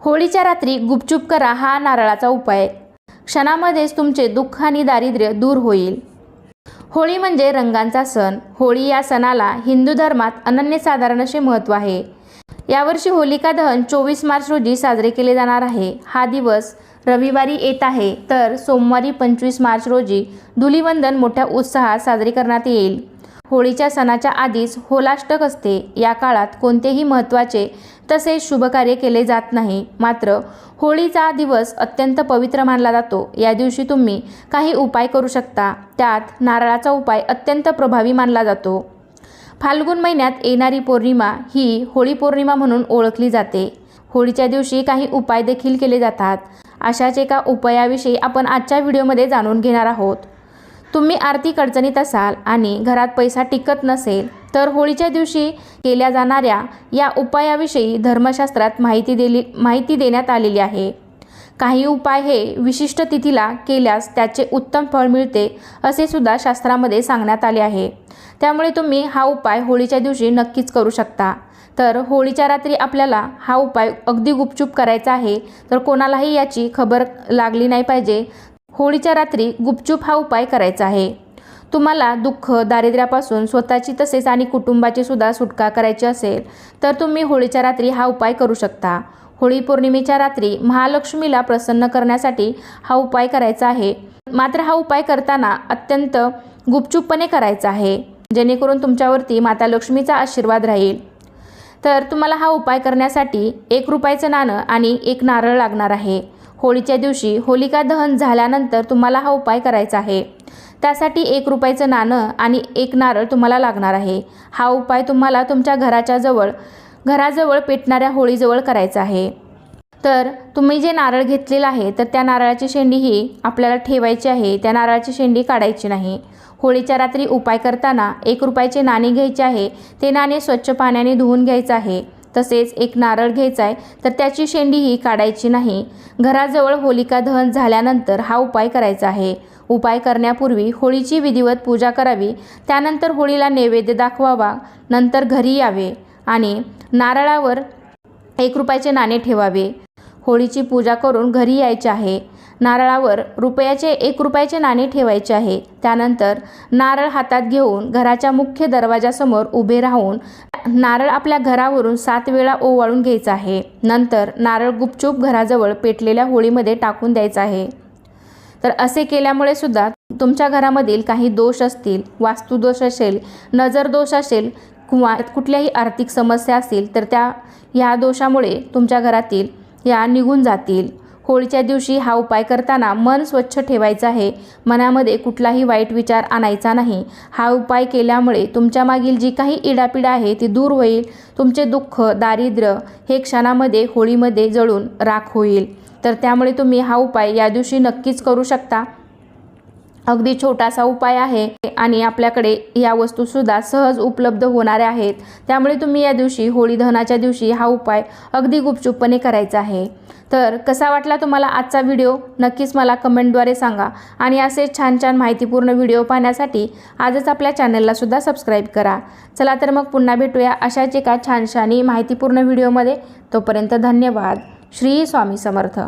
होळीच्या रात्री गुपचूप करा हा नारळाचा उपाय. क्षणामध्येच तुमचे दुःख आणि दारिद्र्य दूर होईल. होळी म्हणजे रंगांचा सण. होळी या सणाला हिंदू धर्मात अनन्यसाधारण असे महत्त्व आहे. यावर्षी होलिका दहन चोवीस मार्च रोजी साजरे केले जाणार आहे. हा दिवस रविवारी येत आहे तर सोमवारी पंचवीस मार्च रोजी धुलिवंदन मोठ्या उत्साहात साजरे करण्यात येईल. होळीच्या सणाच्या आधीच होलाष्टक असते. या काळात कोणतेही महत्त्वाचे तसेच शुभकार्य केले जात नाही. मात्र होळीचा दिवस अत्यंत पवित्र मानला जातो. या दिवशी तुम्ही काही उपाय करू शकता. त्यात नारळाचा उपाय अत्यंत प्रभावी मानला जातो. फाल्गुन महिन्यात येणारी पौर्णिमा ही होळी पौर्णिमा म्हणून ओळखली जाते. होळीच्या दिवशी काही उपाय देखील केले जातात. अशाच एका उपायाविषयी आपण आजच्या व्हिडिओमध्ये जाणून घेणार आहोत. तुम्ही आर्थिक अडचणीत असाल आणि घरात पैसा टिकत नसेल तर होळीच्या दिवशी केल्या जाणाऱ्या या उपायाविषयी धर्मशास्त्रात माहिती दिली माहिती देण्यात आलेली आहे. काही उपाय हे विशिष्ट तिथीला केल्यास त्याचे उत्तम फळ मिळते असे सुद्धा शास्त्रामध्ये सांगण्यात आले आहे. त्यामुळे तुम्ही हा उपाय होळीच्या दिवशी नक्कीच करू शकता. तर होळीच्या रात्री आपल्याला हा उपाय अगदी गुपचूप करायचा आहे तर कोणालाही याची खबर लागली नाही पाहिजे होळीच्या रात्री गुपचूप हा उपाय करायचा आहे. तुम्हाला दुःख दारिद्र्यापासून स्वतःची तसेच आणि कुटुंबाची सुद्धा सुटका करायची असेल तर तुम्ही होळीच्या रात्री हा उपाय करू शकता. होळी पौर्णिमेच्या रात्री महालक्ष्मीला प्रसन्न करण्यासाठी हा उपाय करायचा आहे. मात्र हा उपाय करताना अत्यंत गुपचूपपणे करायचा आहे. जेणेकरून तुमच्यावरती माता लक्ष्मीचा आशीर्वाद राहील. तर तुम्हाला हा उपाय करण्यासाठी एक रुपयाचं नाणं आणि एक नारळ लागणार आहे. होळीच्या दिवशी होलिका दहन झाल्यानंतर तुम्हाला हा उपाय करायचा आहे. त्यासाठी एक रुपयाचं नाणं आणि एक नारळ तुम्हाला लागणार आहे. हा उपाय तुम्हाला तुमच्या घराच्या जवळ घराजवळ पेटणाऱ्या होळीजवळ करायचा आहे. तर तुम्ही जे नारळ घेतलेलं आहे तर त्या नारळाची शेंडी ही आपल्याला ठेवायची आहे. त्या नारळाची शेंडी काढायची नाही. होळीच्या रात्री उपाय करताना एक रुपयाचे नाणे घ्यायचे आहे. ते नाणे स्वच्छ पाण्याने धुवून घ्यायचं आहे. तसेच एक नारळ घ्यायचा आहे तर त्याची शेंडीही काढायची नाही. घराजवळ होलिका दहन झाल्यानंतर हा उपाय करायचा आहे. उपाय करण्यापूर्वी होळीची विधिवत पूजा करावी त्यानंतर होळीला नैवेद्य दाखवावा नंतर घरी यावे आणि नारळावर एक रुपयाचे नाणे ठेवावे. होळीची पूजा करून घरी यायचे आहे. नारळावर रुपयाचे एक रुपयाचे नाणे ठेवायचे आहे. त्यानंतर नारळ हातात घेऊन घराच्या मुख्य दरवाजासमोर उभे राहून नारळ आपल्या घरावरून सात वेळा ओवाळून घ्यायचा आहे. नंतर नारळ गुपचूप घराजवळ पेटलेल्या होळीमध्ये टाकून द्यायचा आहे. तर असे केल्यामुळे सुद्धा तुमच्या घरामधील काही दोष असतील वास्तुदोष असेल नजर दोष असेल किंवा कुठल्याही आर्थिक समस्या असतील तर त्या ह्या दोषामुळे तुमच्या घरातील या निघून जातील. होळीच्या दिवशी हा उपाय करताना मन स्वच्छ ठेवायचं आहे. मनामध्ये कुठलाही वाईट विचार आणायचा नाही. हा उपाय केल्यामुळे तुमच्या मागील जी काही इडापिडा आहे ती दूर होईल. तुमचे दुःख दारिद्र्य हे क्षणामध्ये होळीमध्ये जळून राख होईल. तर त्यामुळे तुम्ही हा उपाय या दिवशी नक्कीच करू शकता. अगदी छोटासा उपाय आहे आणि आपल्याकडे या वस्तूसुद्धा सहज उपलब्ध होणाऱ्या आहेत. त्यामुळे तुम्ही या दिवशी होळी दहनाच्या दिवशी हा उपाय अगदी गुपचूपपणे करायचा आहे. तर कसा वाटला तुम्हाला आजचा व्हिडिओ? नक्कीच मला कमेंटद्वारे सांगा आणि असे छान छान माहितीपूर्ण व्हिडिओ पाहण्यासाठी आजच आपल्या चॅनललासुद्धा सबस्क्राईब करा. चला तर मग पुन्हा भेटूया अशाच एका छानशानी माहितीपूर्ण व्हिडिओमध्ये. तोपर्यंत धन्यवाद. श्री स्वामी समर्थ.